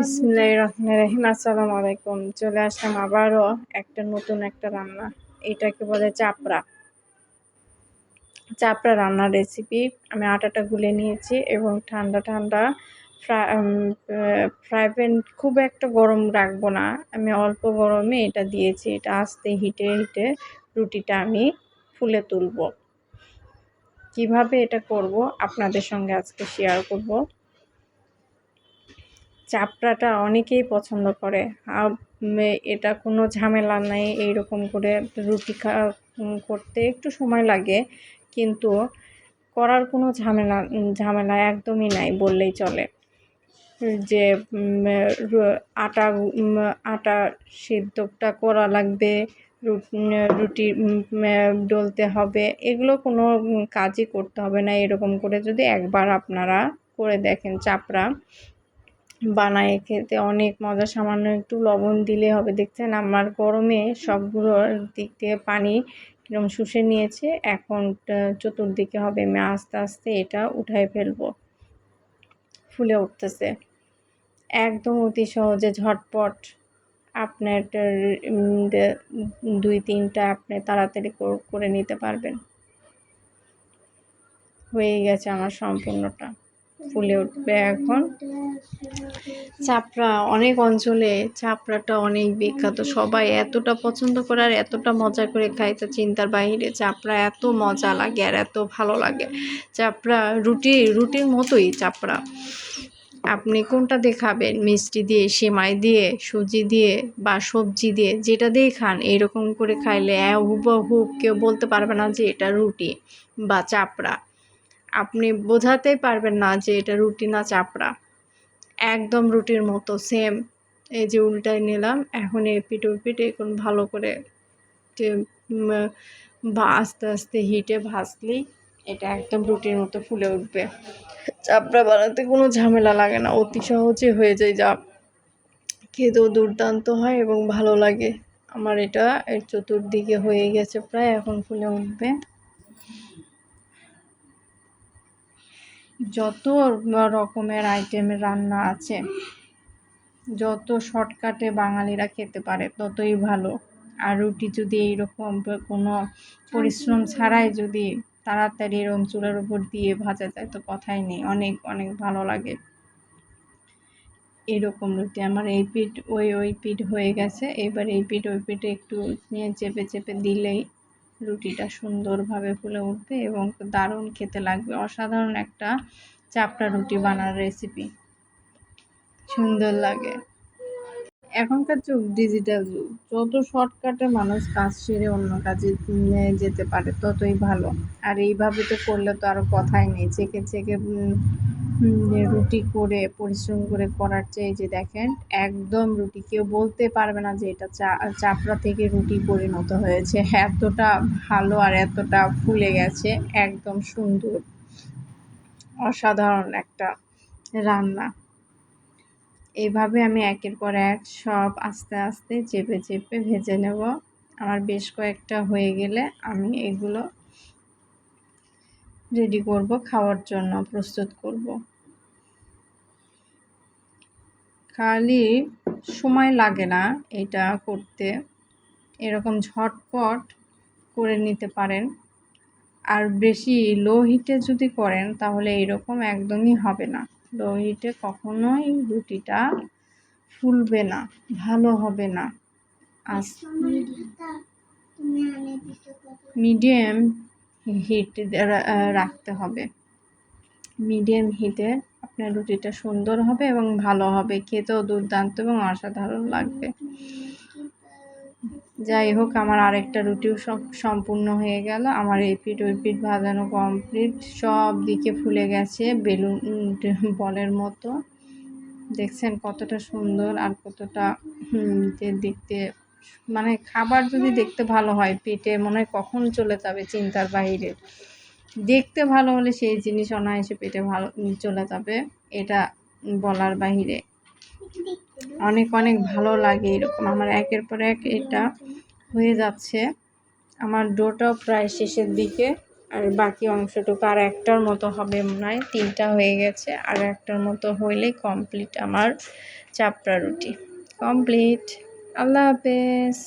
বিসমিল্লাহ রহমান রহিম আসসালামু আলাইকুম চলে আসলাম আবারও একটা নতুন একটা রান্না। এটাকে বলে চাপড়া। চাপড়া রান্নার রেসিপি আমি আটাটা গুলে নিয়েছি এবং ঠান্ডা ঠান্ডা ফ্রাই প্যান খুব একটা গরম রাখব না। আমি অল্প গরমে এটা দিয়েছি। এটা আস্তে হিটে হিটে রুটিটা আমি ফুলে তুলব। কীভাবে এটা করব আপনাদের সঙ্গে আজকে শেয়ার করব। চাপড়াটা অনেকেই পছন্দ করে। এটা কোনো ঝামেলা নেই এইরকম করে রুটি করতে একটু সময় লাগে, কিন্তু করার কোনো ঝামেলা ঝামেলা একদমই নাই বললেই চলে। যে আটা আটা সিদ্ধটা করা লাগবে, রুটি ডলতে হবে, এগুলো কোনো কাজই করতে হবে না এরকম করে যদি একবার আপনারা করে দেখেন চাপড়া। বানায় খেতে। অনেক মজা সামান্য একটু লবণ দিলে হবে। দেখছেন আমার গরমে সবগুলোর দিক থেকে পানি কিরম শুষে নিয়েছে। এখন চতুর্দিকে হবে আমি আস্তে আস্তে এটা উঠাই ফেলব। ফুলে উঠতেছে। একদম অতি সহজে ঝটপট আপনার দুই তিনটা আপনি তাড়াতাড়ি করে নিতে পারবেন। হয়ে গেছে আমার সম্পূর্ণটা। ফুলে উঠবে এখন। চাপড়া অনেক অঞ্চলে চাপড়াটা অনেক বিখ্যাত। সবাই এতটা পছন্দ করে আর এতটা মজা করে খায় তা চিন্তার বাহিরে। চাপড়া এত মজা লাগে আর এত ভালো লাগে। চাপড়া রুটি, রুটির মতোই চাপড়া। আপনি কোনটা দিয়ে খাবেন? মিষ্টি দিয়ে, সেমাই দিয়ে, সুজি দিয়ে বা সবজি দিয়ে, যেটা দিয়ে খান, এরকম করে খাইলে হুব হুবহুব কেউ বলতে পারবে না যে এটা রুটি বা চাপড়া। আপনি বোঝাতেই পারবেন না যে এটা রুটি না চাপড়া। একদম রুটির মতো সেম এই যে উল্টায় নিলাম, এখন এই পিঠ পিঠ এখন ভালো করে যে আস্তে আস্তে হিটে ভাজলেই এটা একদম রুটির মতো ফুলে উঠবে। চাপড়া বানাতে কোনো ঝামেলা লাগে না, অতি সহজে হয়ে যায় যা। খেতেও দুর্দান্ত হয় এবং ভালো লাগে। আমার এটা এর চতুর্দিকে হয়ে গেছে প্রায়, এখন ফুলে উঠবে। যত রকমের আইটেমের রান্না আছে, যত শর্টকাটে বাঙালিরা খেতে পারে, ততই ভালো। আর রুটি যদি এইরকম কোনো পরিশ্রম ছাড়াই যদি তাড়াতাড়ি এরকম চুলার উপর দিয়ে ভাজা যায়, তো কথাই নেই। অনেক অনেক ভালো লাগে। এরকম রুটি আমার এই পিঠ, ওই ওই পিঠ হয়ে গেছে। এবার এই পিঠ, ওই পিঠে একটু নিয়ে চেপে চেপে দিলেই রুটিটা সুন্দরভাবে ফুলে উঠবে এবং দারুণ খেতে লাগবে। অসাধারণ একটা চাপটা রুটি বানার রেসিপি সুন্দর লাগে। এখনকার যুগ ডিজিটাল যুগ। যত শর্টকাটে মানুষ কাজ সেরে অন্য কাজে যেতে পারে, ততই ভালো। আর এইভাবে তো করলে তো আরও কথাই নেই। চেকে চেকে রুটি করে, পরিশ্রম করে করার চেয়ে যে দেখেন, একদম রুটি, কেউ বলতে পারবে না যে এটা চা, চাপড়া থেকে রুটি পরিণত হয়েছে। এতটা ভালো আর এতটা ফুলে গেছে, একদম সুন্দর, অসাধারণ একটা রান্না। এইভাবে আমি একের পর এক সব আস্তে আস্তে চেপে চেপে ভেজে নেব। আমার বেশ কয়েকটা হয়ে গেলে আমি এগুলো রেডি করব, খাওয়ার জন্য প্রস্তুত করব। খালি সময় লাগে না এটা করতে। এরকম ঝটপট করে নিতে পারেন। আর বেশি লো হিটে যদি করেন তাহলে এরকম একদমই হবে না। লো হিটে কখনোই রুটিটা ফুলবে না, ভালো হবে না। আস মিডিয়াম হিট রাখতে হবে। মিডিয়াম হিটে আপনার রুটিটা সুন্দর হবে এবং ভালো হবে, খেতেও দুর্দান্ত এবং অসাধারণ লাগবে। যাই হোক, আমার আরেকটা রুটিও সম্পূর্ণ হয়ে গেল। আমার এই পিঠ, ওই পিঠ ভাজানো কমপ্লিট সব দিকে ফুলে গেছে বেলুন বলের মতো। দেখছেন কতটা সুন্দর আর কতটা দেখতে মানে খাবার যদি দেখতে ভালো হয় পেটে, মনে হয় কখন চলে যাবে চিন্তার বাইরে দেখতে ভালো হলে সেই জিনিস অনায়াসে পেটে ভালো চলে যাবে, এটা বলার বাহিরে। অনেক অনেক ভালো লাগে এরকম। আমার একের পর এক এটা হয়ে যাচ্ছে। আমার ডোটাও প্রায় শেষের দিকে আর বাকি অংশটুকু আর একটার মতো হবে মনে হয়। তিনটা হয়ে গেছে আর একটার মতো হইলেই কমপ্লিট আমার চাপড়া রুটি। কমপ্লিট আল্লাহ হাফেজ।